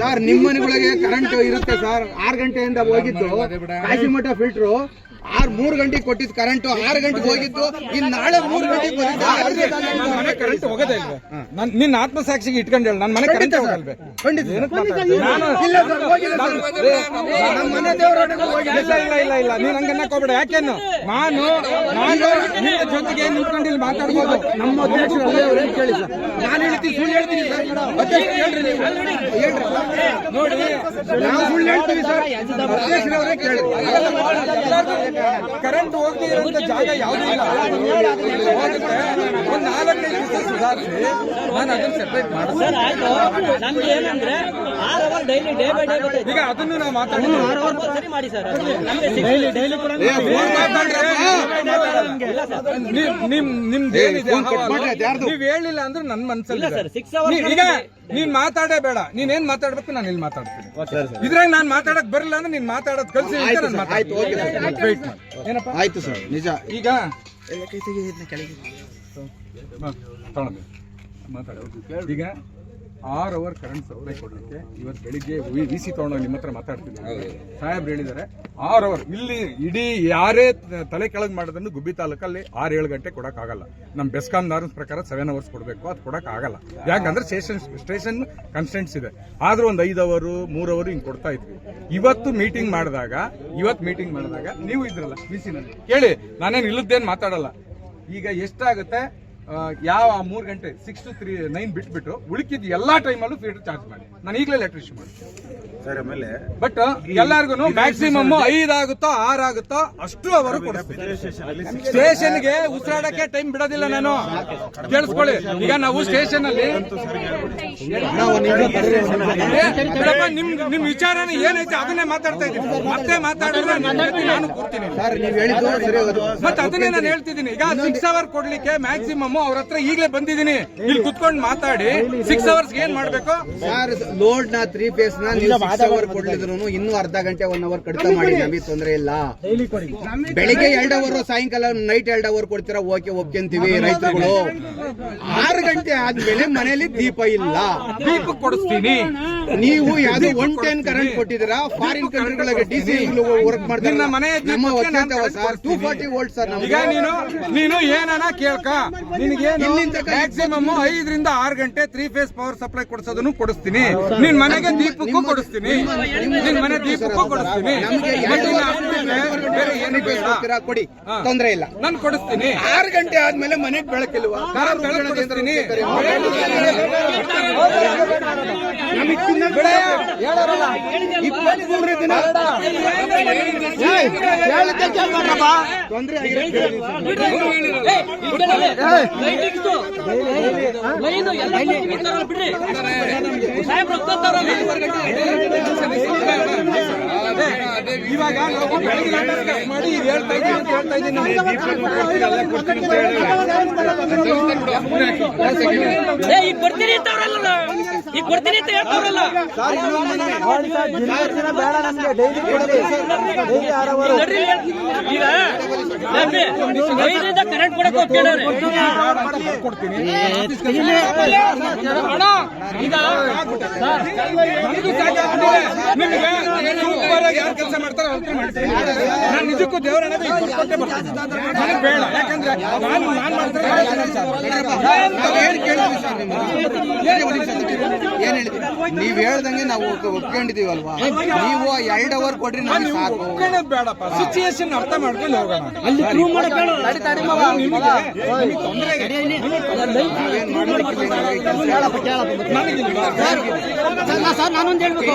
ಸರ್ ನಿಮ್ಮ ಮನೆಗಳಿಗೆ ಕರೆಂಟ್ ಇರುತ್ತೆ ಸರ್. ಆರು ಗಂಟೆಯಿಂದ ಹೋಗಿದ್ದು ಕಾಶಿಮಠ ಫಿಲ್ಟ್ರು ಆರ್ ಮೂರ್ ಗಂಟೆಗೆ ಕೊಟ್ಟಿದ್ ಕರೆಂಟ್ ಆರು ಗಂಟೆಗೆ ಹೋಗಿದ್ದು ಇನ್ ನಾಳೆ ಮೂರ್ ಗಂಟೆಗೆ ಮನೆ ಕರೆಂಟ್ ಹೋಗೋದೇ ಇಲ್ವೇ ನಾನ್ ನಿನ್ನ ಆತ್ಮಸಾಕ್ಷಿಗೆ ಇಟ್ಕೊಂಡು ಹೇಳಿ ನನ್ನ ಮನೆ ಕರೆಂಟ್ ಹೋಗಲ್ವೇ ನಮ್ಮ ಮನೆ ಇಲ್ಲ ಇಲ್ಲ ಇಲ್ಲ ಇಲ್ಲ ನೀನ್ ಹಂಗನ್ನ ಹೋಗ್ಬೇಡ ಯಾಕೆನ್ನು ನಾನು ನಾನು ನಿನ್ನ ಜೊತೆಗೆ ನಿಂತ್ಕೊಂಡು ಇಲ್ಲಿ ಮಾತಾಡ್ಬೋದು ನಮ್ಮ ಅಧ್ಯಕ್ಷರು ಕೇಳಿ ಸರ್ ನಾನು ಹೇಳ್ತೀನಿ ಸುಳ್ಳು ಹೇಳ್ತೀನಿ ಸರ್ ಹೇಳ್ರಿ ನೀವು ಹೇಳ್ರಿ ನೋಡಿ ನಾವು ಸುಳ್ಳು ಹೇಳ್ತೀವಿ ಸರ್ ಅಧ್ಯಕ್ಷರವರೇ ಕೇಳಿ ಕರೆಂಟ್ ಹೋಗದೆ ಇರೋಂಥ ಜಾಗ ಯಾವುದೂ ಇಲ್ಲ. ಹೋಗುತ್ತೆ. ಒಂದು ನಾಲ್ಕೈದು ದಿವಸ ಸುಧಾರಿಸಿ. ನಾನು ಅದನ್ನ ಸೆಪರೇಟ್ ಮಾಡ್ತೀನಿ. ಸರ್ ಆಯ್ತು. ನಮ್ಗೆ ಏನಂದ್ರೆ R hour daily day by day ಗೊತ್ತೈತೆ ಈಗ ಅದನ್ನು ನಾವು ಮಾತಾಡೋದು ಆರ್ ಅವರ್ ಸರಿ ಮಾಡಿ ಸರ್. ನಮ್ಗೆ ಡೈಲಿ ಡೈಲಿ ಕೂಡ ನಿಮ್ ನಿಮ್ದೇನಿದೆ ನೀವ್ ಹೇಳಿಲ್ಲ ಅಂದ್ರೆ ನನ್ನ ಮನ್ಸಲ್ಲಿ ಈಗ ನೀನ್ ಮಾತಾಡೇ ಬೇಡ. ನೀನ್ ಏನ್ ಮಾತಾಡ್ಬೇಕು ನಾನು ಇಲ್ಲಿ ಮಾತಾಡ್ತೀನಿ. ಇದ್ರಾಗ ನಾನ್ ಮಾತಾಡಕ್ ಬರಲಿಲ್ಲ ಅಂದ್ರೆ ನೀನ್ ಮಾತಾಡೋದ್ ಕಲ್ಸಿ. ಏನಪ್ಪ? ಆಯ್ತು ಸರ್ ನಿಜ. ಈಗ. ಈಗ? ಆರ್ ಅವರ್ ಕರೆಂಟ್ ಸಪ್ಲೈ ಕೊಡಲಿಕ್ಕೆ ಇವತ್ತು ಬೆಳಿಗ್ಗೆ ವಿ ಸಿ ತಗೊಂಡೋಗಿ ನಿಮ್ಮ ಹತ್ರ ಮಾತಾಡ್ತಿದ್ದೀನಿ. ಸಾಹೇಬ್ರು ಹೇಳಿದ್ದಾರೆ, ಆರ್ ಅವರ್ ಇಲ್ಲಿ ಇಡೀ ಯಾರೇ ತಲೆ ಕೆಳಗೆ ಮಾಡೋದನ್ನು ಗುಬ್ಬಿ ತಾಲೂಕಲ್ಲಿ ಆರು ಏಳು ಗಂಟೆ ಕೊಡೋಕ್ಕಾಗಲ್ಲ ನಮ್ಮ ಬೆಸ್ಕಾಂ ನಾರ್ಮ್ಸ್ ಪ್ರಕಾರ ಸೆವೆನ್ ಅವರ್ಸ್ ಕೊಡಬೇಕು, ಅದು ಕೊಡೋಕ್ಕಾಗಲ್ಲ ಯಾಕಂದ್ರೆ ಸ್ಟೇಷನ್ ಸ್ಟೇಷನ್ ಕನ್ಸ್ಟೆಂಟ್ಸ್ ಇದೆ. ಆದರೂ ಒಂದು ಐದು ಅವರು, ಮೂರು ಅವರು ಹಿಂಗೆ ಕೊಡ್ತಾ ಇದ್ವಿ. ಇವತ್ತು ಮೀಟಿಂಗ್ ಮಾಡಿದಾಗ, ಇವತ್ತು ಮೀಟಿಂಗ್ ಮಾಡಿದಾಗ ನೀವು ಇದ್ರಲ್ಲ, ವಿ ಸಿನಲ್ಲಿ ಕೇಳಿ, ನಾನೇನು ಇಲ್ಲದ್ದೇನು ಮಾತಾಡಲ್ಲ. ಈಗ ಎಷ್ಟಾಗುತ್ತೆ? ಯಾವ ಆ ಮೂರ್ ಗಂಟೆ ಸಿಕ್ಸ್ ಟು ತ್ರೀ ನೈನ್ ಬಿಟ್ಬಿಟ್ಟು ಉಳಿಕಿದ ಎಲ್ಲಾ ಟೈಮಲ್ಲೂ ಫೀಟರ್ ಚಾರ್ಜ್ ಮಾಡಿ. ನಾನು ಈಗಲೇ ಲೆಟರ್ ಇಶ್ಯೂ ಆಮೇಲೆ ಬಟ್ ಎಲ್ಲಾರ್ಗು ಮ್ಯಾಕ್ಸಿಮಮ್ ಐದ್ ಆಗುತ್ತೋ ಆರ್ ಆಗುತ್ತೋ ಅಷ್ಟು ಅವರು ಸ್ಟೇಷನ್ ಸ್ಟೇಷನ್ಗೆ ಉಸಿರಾಡಕ್ಕೆ ಟೈಮ್ ಬಿಡೋದಿಲ್ಲ ನಾನು. ಕೇಳಿಸ್ಕೊಳ್ಳಿ. ಈಗ ನಾವು ಸ್ಟೇಷನ್ ಅಲ್ಲಿ ನಿಮ್ ನಿಮ್ ವಿಚಾರನ ಏನೈತೆ? ಅದನ್ನೇ ಮಾತಾಡ್ತಾ ಇದ್ದೀನಿ. ಮತ್ತೆ ಮಾತಾಡಿದ್ರೆ ನಾನು ಕೂರ್ತೀನಿ. ಸರ್ ನೀವು ಹೇಳಿದ್ದು ಸರಿ ಹೋದು ಮತ್ತೆ ಅದನ್ನೇ ನಾನು ಹೇಳ್ತಿದ್ದೀನಿ. ಈಗ ಸಿಕ್ಸ್ ಅವರ್ ಕೊಡ್ಲಿಕ್ಕೆ ಮ್ಯಾಕ್ಸಿಮಮ್ ಅವ್ರ ಹತ್ರ ಈಗಲೇ ಬಂದಿದ್ದೀನಿ. ಇಲ್ಲಿ ಕುತ್ಕೊಂಡು ಮಾತಾಡಿ. ಸಿಕ್ಸ್ ಅವರ್ಸ್ ಏನ್ ಮಾಡ್ಬೇಕು? ಸರ್ ಲೋಡ್ನ ತ್ರೀ ಫೇಸ್ನ ಅವರ್ ಕೊಡ್ಲಿದ್ರು ಇನ್ನೂ ಅರ್ಧ ಗಂಟೆ ಒನ್ ಅವರ್ ಕಡಿತ ಮಾಡಿ. ನಮಗೆ ತೊಂದರೆ ಇಲ್ಲ. ಬೆಳಿಗ್ಗೆ ಎರಡ್ ಅವರ್ ಸಾಯಂಕಾಲ ನೈಟ್ ಎರಡ್ ಅವರ್ ಕೊಡ್ತೀರಾ? ಓಕೆ ಒಪ್ಕೊಂತೀವಿ ರೈತರುಗಳು. ಆರು ಗಂಟೆ ಆದ್ಮೇಲೆ ಮನೆಯಲ್ಲಿ ದೀಪ ಇಲ್ಲ. ದೀಪ ಕೊಡಿಸ್ತೀನಿ. ನೀವು ಯಾವ್ದೋ ಒನ್ ಟೆನ್ ಕರೆಂಟ್ ಕೊಟ್ಟಿದ್ದೀರಾ? ಫಾರಿನ್ ಕಂಟ್ರಿಗಳಿಗೆ ಡಿ ಸಿ ವರ್ಕ್ ಮಾಡ್ತೀನಿ ಮನೆ sir two forty volt sir ಈಗ ನೀನು ನೀನು ಏನನ ಕೇಳ್ಕ. ಮ್ಯಾಕ್ಸಿಮಮ್ ಐದರಿಂದ ಆರು ಗಂಟೆ ತ್ರೀ ಫೇಸ್ ಪವರ್ ಸಪ್ಲೈ ಕೊಡಿಸೋದನ್ನು ಕೊಡಿಸ್ತೀನಿ. ನಿನ್ ಮನೆಗೆ ದೀಪಕ್ಕೂ ಕೊಡಿಸ್ತೀನಿ. ನಿನ್ ಮನೆ ದೀಪಕ್ಕೂ ಕೊಡಿಸ್ತೀನಿ. ಬೇರೆ ಏನು ಬೇಡ. ಕೊಡಿ. ತೊಂದ್ರೆ ಇಲ್ಲ. ನಾನು ಕೊಡಿಸ್ತೀನಿ. ಆರು ಗಂಟೆ ಆದ್ಮೇಲೆ ಮನೆಗೆ ಬೆಳಕಿಲ್ವಾ? ನಾನು ಬೆಳಕು ಕೊಡಿಸ್ತೀನಿ. ನಮಗೆ ತಿನ್ನಕ್ ಇಪ್ಪತ್ಮೂರನೇ ದಿನ. ತೊಂದ್ರೆ ಇವಾಗ ನಾವು ಮಾಡಿ ಈಗ ಹೇಳ್ತಾ ಇದ್ದೀನಿ ಅಂತ ಹೇಳ್ತಾ ಇದ್ದೀನಿ ಏ ಈಗ ಕೊಡ್ತೀನಿ ಅಂತ ಅವ್ರಲ್ಲ ಈಗ ಕೊಡ್ತೀನಿ ಅಂತ ಹೇಳ್ತಾವ್ರಲ್ಲ ಈಗ ಕರೆಂಟ್ ಕೊಡಕ್ಕೆ ಹೋಗ್ತಿದ್ದಾರೆ ಕೊಡ್ತೀನಿ ನಿಮಗೆ ಸಾಕಾಗ್ಬಿಟ್ಟಿದೆ. ನಿಮ್ಗೆ ಸೂಪರ್ ಯಾರು ಕೆಲಸ ಮಾಡ್ತಾರೋ ಅವ್ರ ಹತ್ರ ಮಾಡ್ತೀನಿ. ನಾನು ನಿಜಕ್ಕೂ ದೇವರ ಕೊಟ್ಟೆ ಬರ್ತೀನಿ ನನಗೆ ಬೇಡ. ಯಾಕಂದ್ರೆ ನಾನು ನಾನು ಮಾಡ್ತಾರೆ ನಾವ್ ಏನ್ ಹೇಳಿದ್ರಿ? ನೀವ್ ಹೇಳ್ದಂಗೆ ನಾವು ಒಪ್- ಒಪ್ಕೊಂಡಿದೀವಲ್ವಾ ನೀವು ಎರಡ್ ಅವರ್ ಕೊಡ್ರಿ ಒಪ್ಕೊಳ್ಳೋದು ಬೇಡಪ್ಪ. ಸಿಚುಯೇಷನ್ ಅರ್ಥ ಮಾಡ್ಕೊಂಡು ಹೋಗೋಣ. ಅಲ್ಲಿ ಪ್ರೂವ್ ಮಾಡಕ್ಕೆ ಸರ್ ನಾನೊಂದು ಹೇಳ್ಬೇಕು.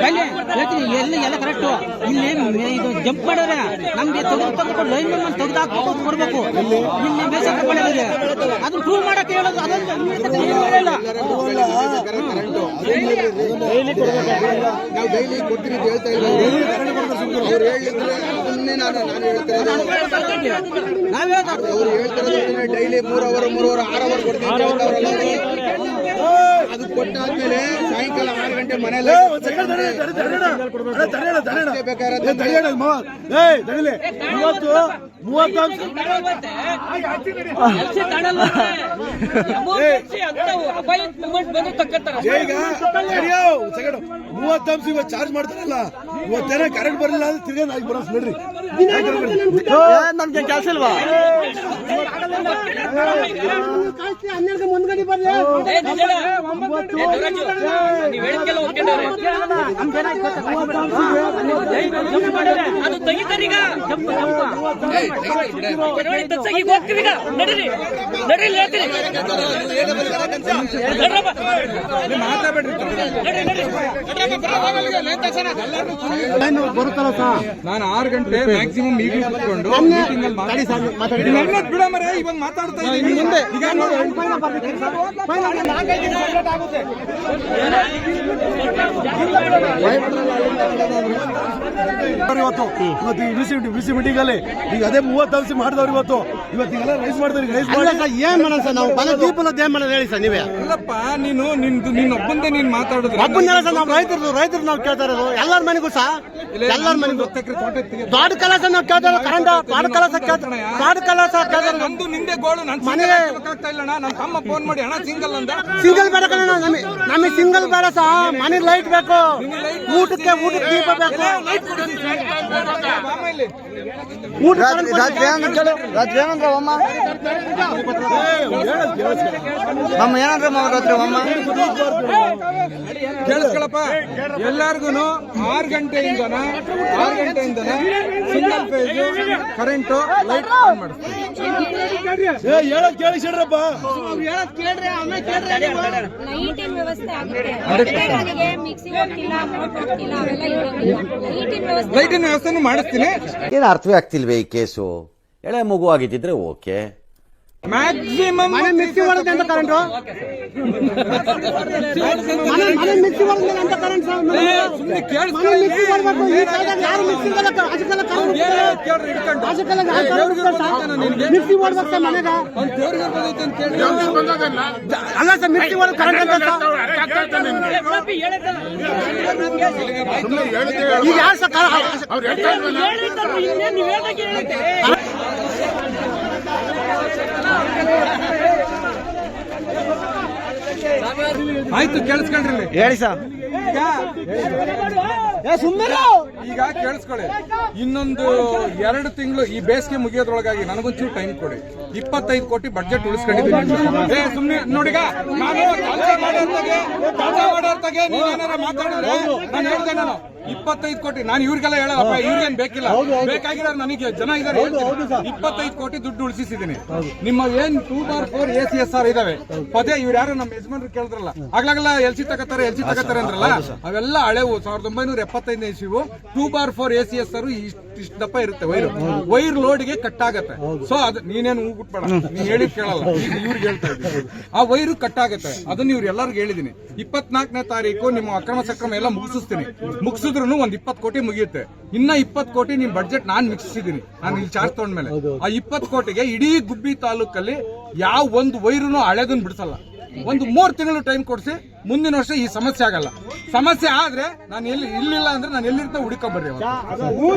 ಎಲ್ಲ ಎಲ್ಲ ಕರೆಕ್ಟು ಇಲ್ಲಿ ಇದು ಜಂಪ್ ಮಾಡೋರೆ ನಮ್ಗೆ ತೆಗೆದು ಲೈನ್ ಮೇಲೆ ತೆಗೆದು ಕೊಡ್ಬೇಕು ಇಲ್ಲಿ ಮಾಡಿದ್ರೆ ಅದನ್ನ ಪ್ರೂವ್ ಮಾಡಕ್ಕೆ ಹೇಳೋದು ಅದೊಂದು. ನಾವು ಡೈಲಿ ಕೊಡ್ತೀನಿ ಹೇಳ್ತಾ ಇಲ್ಲ ಅದನ್ನೇ ನಾನು ಅವ್ರು ಡೈಲಿ ಮೂರ್ ಅವರ್ ಮೂರು ಅವರ್ ಆರ್ ಅವರ್. ಕೊಡ್ತೀನಿ. ಅದು ಕೊಟ್ಟಾದ್ಮೇಲೆ ಸಾಯಂಕಾಲ ಆರು ಗಂಟೆ ಮನೆಯಲ್ಲೇ ಬೇಕಾದ್ರೆ ಏಯ್ ತಡಿಲಿ ಮೂವತ್ತು ಮೂವತ್ತು ಅಂಶ ಎಲ್ಸಿ ತಡಲ್ವಂತೆ. ಎಮರ್ಜೆನ್ಸಿ ಅಂತ ಅಪಾಯದ ಮೂಮೆಂಟ್ ಬಂದು ತಕ್ಕತ್ತಾರೆ ಈಗ ತಡಿಯೋ, ಒಂದ್ second. ಮೂವತ್ತು ಅಂಶ ಇವತ್ತು ಚಾರ್ಜ್ ಮಾಡ್ತಾರಲ್ಲ. ಇವತ್ತೇನೋ ಕರೆಂಟ್ ಬರಲಿಲ್ಲ ಅಂದ್ರೆ ತಿರ್ಗಾ ನಾಲ್ಕು ಬರೋಸ್ ನಡ್ರಿ. ನಮ್ಗೆ ಕೆಲಸ ಇಲ್ವಾ ಏ, ಹನ್ನೆರಡು ಮುಂದ್ಗಡೆ ಬರ್ಲಿ ಬರುತ್ತಲ್ಲ. ನಾನು ಆರು ಗಂಟೆ ಮ್ಯಾಕ್ಸಿಮಮ್ ಮೀಟಿಂಗ್ ಕೂತ್ಕೊಂಡು ಮೀಟಿಂಗ್ ಅಲ್ಲಿ ಮಾತಾಡಿ ಬಿಡ ಮರೆ ಇವಾಗ ಮಾತಾಡ್ತಾ ಇದ್ದೀನಿ ಈಗ ನೋಡು ಇವತ್ತು ಇವತ್ತು ಈ ಬಿಸಿ ಬಿಸಿ ಮೀಟಿಂಗ್ ಅಲ್ಲಿ ಈಗ ಅದೇ ಮೂವತ್ತು ಅಂಶ ಮಾಡಿದವ್ರು ಇವತ್ತು. ಇವತ್ತು ಎಲ್ಲ ರೈಸ್ ಮಾಡಿದವ್ರು ರೈಸ್ ಮಾಡಿ. ಏನ್ ಮಾಡೋಣ ಸರ್ ನಾವು? ಬಲ ದೀಪದ ಏನ್ ಮಾಡೋದು ಹೇಳಿ ಸರ್ ನೀವೇ? ಇಲ್ಲಪ್ಪ ನೀನು ನಿನ್ದು ನೀನ್ ಒಬ್ಬಂದೇ ನೀನು ಮಾತಾಡಿದ್ರು ಒಬ್ಬನ ಸರ್ ನಾವು ರೈತರು ರೈತರು ನಾವು ಕೇಳ್ತಾ ಇರೋದು. ಎಲ್ಲಾರ ಮನೆಗೂ ಸಹ ಎಲ್ಲರ ಮನೆಗೂ. ದೊಡ್ಡ ಕಲಸ ನಾವು ಕೇಳ್ತಾ ಇರೋದು ಕರೆಂಟ್ ದೊಡ್ಡ ಕಲಸ ಕೇಳ್ತಾ ದೊಡ್ಡ ಕಲಸ ಕೇಳ್ತಾ ಇರೋದು. ನಮ್ದು ನಿಂದೆ ಗೋಳು ನನ್ನ ಮನೆ- ಆಗ್ತಾ ಇಲ್ಲಣ್ಣ. ನನ್ನ ತಮ್ಮ ಫೋನ್ ಮಾಡಿ ಹಣ ಸಿಂಗಲ್ ಅಂದ ಸಿಂಗಲ್ ಬೇಡ ಕಣ ನಮಗೆ ನಮಗೆ ಸಿಂಗಲ್ ಬೇಡ ಸಹ ಮನೆ ಲೈಟ್ ಬೇಕು. ಊಟಕ್ಕೆ ಊಟ ದೀಪ ಬೇಕು. ಊಟ ರಾತ್ರಿ ಏನಂದ್ರೆ ಅಮ್ಮ. ನಮ್ಮ ಏನಂದ್ರೆ ರಾತ್ರಿ ಅಮ್ಮ? ಕೇಳಿಸ್ಕೊಳಪ್ಪ. ಎಲ್ಲಾರ್ಗು ಆರು ಗಂಟೆಯಿಂದನ? ಆರು ಗಂಟೆಯಿಂದನ? Single phase current light on ಮಾಡಿಸ್ತೀವಿ ಏ ಹೇಳೋದ್ ಕೇಳಿಸಿಡ್ರಪ್ಪ ಲೈಟಿನ ವ್ಯವಸ್ಥೆ ಆಗುತ್ತೆ. ಮತ್ತೆ ನನಗೆ ಮಿಕ್ಸಿ ಹೋಗ್ತಿಲ್ಲ ಮೋಟರ್ ಹೋಗ್ತಿಲ್ಲ ಅವೆಲ್ಲ ಲೈಟಿನ ವ್ಯವಸ್ಥೆ ಲೈಟಿನ ವ್ಯವಸ್ಥೆನೂ ಮಾಡಿಸ್ತೀನಿ. ಏನು ಅರ್ಥವೇ ಆಗ್ತಿಲ್ವೇ ಈ ಕೇಸು? ಎಳೆ ಮಗು ಆಗಿದ್ದಿದ್ರೆ ಓಕೆ. ಮ್ಯಾಕ್ಸಿಮಮ್ ಮನೆ ಮಿಕ್ಸಿ ಹೊಡೆದ ಅಂತ ಕರೆಂಟ್ ಮನೆ ಮನೆ ಮಿಕ್ಸಿ ಹೊಡೆದ ಅಂತ ಕರೆಂಟ್ ಸುಮ್ಮನೆ ಮನೆ ಮಿಕ್ಸಿ ಈ ಯಾರು ಮಿಕ್ಸಿ ಕರೆಂಟ್. ಮಿಕ್ಸಿ ಸರ್ ಮನೆಗ ಅಲ್ಲ ಸರ್ ಮಿಕ್ಸಿ ಹೊಡೆದ ಕರೆಂಟ್ ಅಂತ ಈಗ ಯಾರು ಸರ್ ಇನ್ನೇನ್ ನೀವ್ ಹೇಳ್ದಂಗೆ ಹೇಳುತ್ತೆ. ಆಯ್ತು ಕೇಳಿಸ್ಕೊಂಡ್ರಿ. ಹೇಳಿ ಸರ್. ಈಗ ಏ ಸುಮ್ಮನೆ ಈಗ ಕೇಳಿಸ್ಕೊಳ್ಳಿ. ಇನ್ನೊಂದು ಎರಡು ತಿಂಗಳು ಈ ಬೇಸಿಗೆ ಮುಗಿಯೋದ್ರೊಳಗಾಗಿ ನನಗೊಂಚೂರು ಟೈಮ್ ಕೊಡಿ. ಇಪ್ಪತ್ತೈದು ಕೋಟಿ ಬಡ್ಜೆಟ್ ಉಳಿಸ್ಕೊಂಡಿದ್ದೀನಿ. ಏ ಸುಮ್ನೆ ನೋಡಿಗ ನಾನು ಕೆಲಸ ಮಾಡೋರ್ತಾಗೆ ಕೆಲಸ ಮಾಡೋರ್ತಾಗೆ ನೀವೇನಾರ ಮಾತಾಡಿದ್ರೆ ನಾನು ಹೇಳ್ದೆ ನಾನು. ಇಪ್ಪತ್ತೈದು ಕೋಟಿ. ನಾನು ಇವ್ರಿಗೆಲ್ಲ ಹೇಳಲ್ಲಪ್ಪ ಇವ್ರಿಗೇನ್ ಬೇಕಿಲ್ಲ. ಬೇಕಾಗಿರೋ ನನಗೆ ಜನ ಇದಾರೆ ಇಪ್ಪತ್ತೈದು ಕೋಟಿ ದುಡ್ಡು ಉಳಿಸಿದ್ದೀನಿ ನಿಮ್ಮ ಏನ್ two bar four A C S R ಇದಾವೆ? ಪದೇ ಇವ್ರು ಯಾರು ನಮ್ಮ ಯಜಮಾನ್ರು ಕೇಳಿದ್ರಲ್ಲ. ಆಗ್ಲಾಗಲ್ಲ ಎಲ್ ಸಿ ತಗತಾರೆ ಎಲ್ ಸಿ ತಗತಾರೆ ಅಂದ್ರಲ್ಲ. ಅವೆಲ್ಲ ಹಳೆವು. ಸಾವಿರದ ಒಂಬೈನೂರ ಎಪ್ಪತ್ತೈದನೇ ಇಸ್ವಿ two bar four A C S R ಇಷ್ಟು ಇಷ್ಟು ದಪ್ಪ ಇರುತ್ತೆ ವೈರ್. ವೈರ್ ಲೋಡ್ಗೆ ಕಟ್ ಆಗತ್ತೆ ಸೊ ಅದು ನೀನೇನು ಹೋಗ್ಬಿಟ್ಬೇಡ ನೀನ್ ಹೇಳಿ ಕೇಳಲ್ಲ. ಈಗ ಇವ್ರಿಗೆ ಹೇಳ್ತಾ ಇದ್ದೀನಿ. ಆ ವೈರು ಕಟ್ ಆಗತ್ತೆ ಅದನ್ನ ಇವ್ರು ಎಲ್ಲರಿಗೂ ಹೇಳಿದೀನಿ. ಇಪ್ಪತ್ನಾಲ್ಕನೇ ತಾರೀಕು ನಿಮ್ಮ ಅಕ್ರಮ ಸಕ್ರಮ ಎಲ್ಲ ಮುಗಿಸ್ತೀನಿ. ಮುಗಿಸಿದ್ರು ಒಂದ್ ಇಪ್ಪತ್ ಕೋಟಿ ಮುಗಿಯುತ್ತೆ. ಇನ್ನ ಇಪ್ಪತ್ ಕೋಟಿ ನಿಮ್ ಬಜೆಟ್ ನಾನ್ ಮಿಕ್ಸಿದೀನಿ ನಾನು ಇಲ್ಲಿ ಚಾರ್ಜ್ ತಗೊಂಡ್ಮೇಲೆ. ಆ ಇಪ್ಪತ್ತು ಕೋಟಿಗೆ ಇಡೀ ಗುಬ್ಬಿ ತಾಲೂಕಲ್ಲಿ ಯಾವ ಒಂದು ವೈರುನು ಹಳೆದನ್ ಬಿಡಿಸಲ್ಲ. ಒಂದು ಮೂರು ತಿಂಗಳು ಟೈಮ್ ಕೊಡಿಸಿ ಮುಂದಿನ ವರ್ಷ ಈ ಸಮಸ್ಯೆ ಆಗಲ್ಲ. ಸಮಸ್ಯೆ ಆದ್ರೆ ನಾನು ಎಲ್ಲಿ ಇಲ್ಲಿಲ್ಲ ಅಂದ್ರೆ ನಾನು ಎಲ್ಲಿರ್ತ ಹುಡುಕೊಂಡ್ಬರ್ರಿ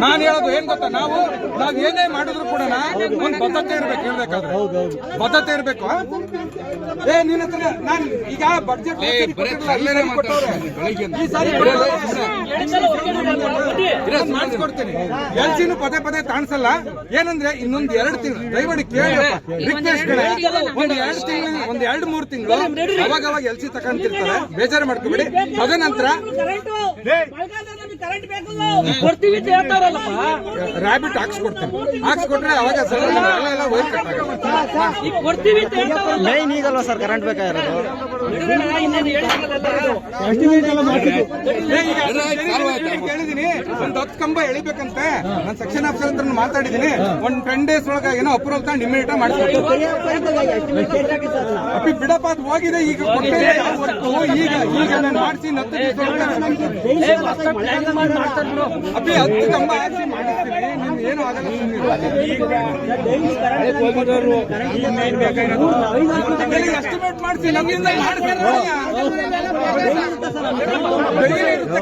ನಾನು ಹೇಳೋದು ಏನ್ ಗೊತ್ತಾ? ನಾವು ನಾವು ಏನೇ ಮಾಡಿದ್ರು ಕೂಡ ಒಂದು ಬದ್ಧತೆ ಇರ್ಬೇಕು ಹೇಳ್ಬೇಕಾದ್ರೆ. ಬದ್ಧತೆ ಇರ್ಬೇಕು? ಏ ನಿನ್ನ ಹತ್ರ ನಾನು ಈಗ ಬಡ್ಜೆಟ್ ಈ ಸಾರಿ ಮಾಡಿಸ್ಕೊಡ್ತೀನಿ ಎಲ್ಸಿನೂ ಪದೇ ಪದೇ ಕಾಣಿಸಲ್ಲ ಏನಂದ್ರೆ ಇನ್ನೊಂದ್ ಎರಡು ತಿಂಗಳು. ದಯಮಾಡಿ ಕೇಳಿ ರಿಕ್ವೆಸ್ಟ್ ಒಂದ್ ಎರಡು ತಿಂಗಳು ಒಂದ್ ಎರಡು ಮೂರು ತಿಂಗಳು. ಅವಾಗ ಅವಾಗ ಎಲ್ಸಿ ತಗೊಂತಿರ್ತಾರೆ ಬೇಜಾರು ಮಾಡ್ಕೊಬೇಡಿ. ತದನಂತರ ರ್ಯಾಬಿಟ್ ಹಾಕ್ಸ್ಕೊಡ್ತೀನಿ ಹಾಕ್ಸ್ಕೊಟ್ರೆ ಅವಾಗ ಸರ್ ಎಲ್ಲ ಎಲ್ಲ ವೈರ್ ಕಟ್ ಆಗುತ್ತೆ. ಕೊಡ್ತೀವಿ ಮೈನ್ ಈಗಲ್ವಾ ಸರ್ ಕರೆಂಟ್ ಬೇಕಾಗಿರೋದು? ಹೇಳಿದೀನಿ ಒಂದ್ ಹತ್ತು ಕಂಬ ಎಳಿಬೇಕಂತೆ ನಾನು ಸೆಕ್ಷನ್ ಆಫೀಸರ್ ಹತ್ರ ಮಾತಾಡಿದೀನಿ ಒಂದ್ ಟೆನ್ ಡೇಸ್ ಒಳಗ ಏನೋ ಅಪ್ರೂವಲ್ ತಗೊಂಡು ಇಮಿಡಿಯೇಟ್ ಮಾಡಿಸ್ಬೇಕು ಅಪ್ಪಿ ಬಿಡಪ್ಪ ಅದು ಹೋಗಿದೆ ಈಗ? ಈಗ ಈಗ ನಾನು ಮಾಡಿಸಿ ಹತ್ತು ಅಪ್ಪಿ ಹತ್ತು ಕಂಬ ಹಾಕಿ ಮಾಡಿಸ್ತೀನಿ ಎಸ್ಟಿಮೇಟ್ ನಮ್ಮಿಂದ.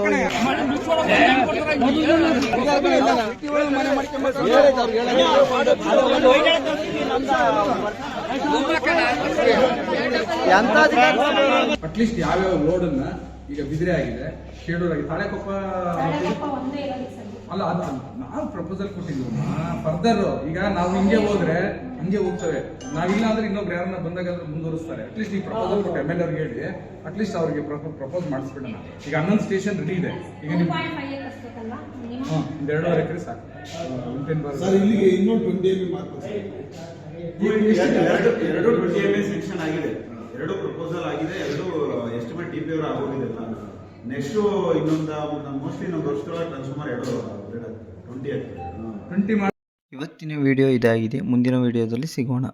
ಮನೆ ಅಟ್ಲೀಸ್ಟ್ ಯಾವ್ಯಾವ ರೋಡ್ ಅನ್ನ ಈಗ ಬಿದಿರೆ ಆಗಿದೆ. ಶೇಡೂರ್ ಆಗಿದೆ ತಾಳೆಕೊಪ್ಪ ಅಲ್ಲ ಅದು ನಾವು ಪ್ರಪೋಸಲ್ ಕೊಟ್ಟಿದ್ವಿ. ಫರ್ದರ್ ಈಗ ನಾವು ಹಿಂಗೆ ಹೋದ್ರೆ ಹಿಂಗೆ ಹೋಗ್ತವೆ. ನಾವಿಲ್ಲ ಅಂದ್ರೆ ಇನ್ನೊಬ್ರು ಯಾರನ್ನ ಬಂದಾಗ ಅದ್ರ ಮುಂದುವರಿಸ್ತಾರೆ. ಅಟ್ಲೀಸ್ಟ್ ಈ ಪ್ರಪೋಸಲ್ ಕೊಟ್ಟು ಎಂ ಎಲ್ ಅವ್ರಿಗೆ ಹೇಳಿ. ಅಟ್ಲೀಸ್ಟ್ ಅವ್ರಿಗೆ ಪ್ರಪೋಸ್ ಮಾಡಿಸ್ಬಿಡೋಣ. ಈಗ ಹನ್ನೊಂದು ಸ್ಟೇಷನ್ ರೆಡಿ ಇದೆ. ಈಗ ನಿಮ್ಗೆ ಹ್ಞೂ ಒಂದು ಎರಡೂವರೆ ಎಕರೆ ಸಾಕು. ಸರ್ ಇಲ್ಲಿಗೆ ಇನ್ನೂ ಟ್ವೆಂಟಿ ಎಂ ಎರಡು ಎರಡು ಟ್ವೆಂಟಿ ಎಂ ಎ ಸೆಕ್ಷನ್ ಆಗಿದೆ. ಎರಡು ಪ್ರಪೋಸಲ್ ಆಗಿದೆ ಎರಡು ಎಸ್ಟಿಮೇಟ್ ಟಿ ಪಿ ಅವರು ಆಗೋಗಿದೆ ನೆಕ್ಸ್ಟ್ ಇನ್ನೊಂದು ಮೋಸ್ಟ್ಲಿ ಇನ್ನೊಂದು ವರ್ಷದೊಳಗೆ ಟ್ರಾನ್ಸ್ಫಾರ್ಮರ್ ಎರಡು ಇವತ್ತಿನ ವಿಡಿಯೋ ಇದಾಗಿದೆ. ಮುಂದಿನ ವಿಡಿಯೋದಲ್ಲಿ ಸಿಗೋಣ.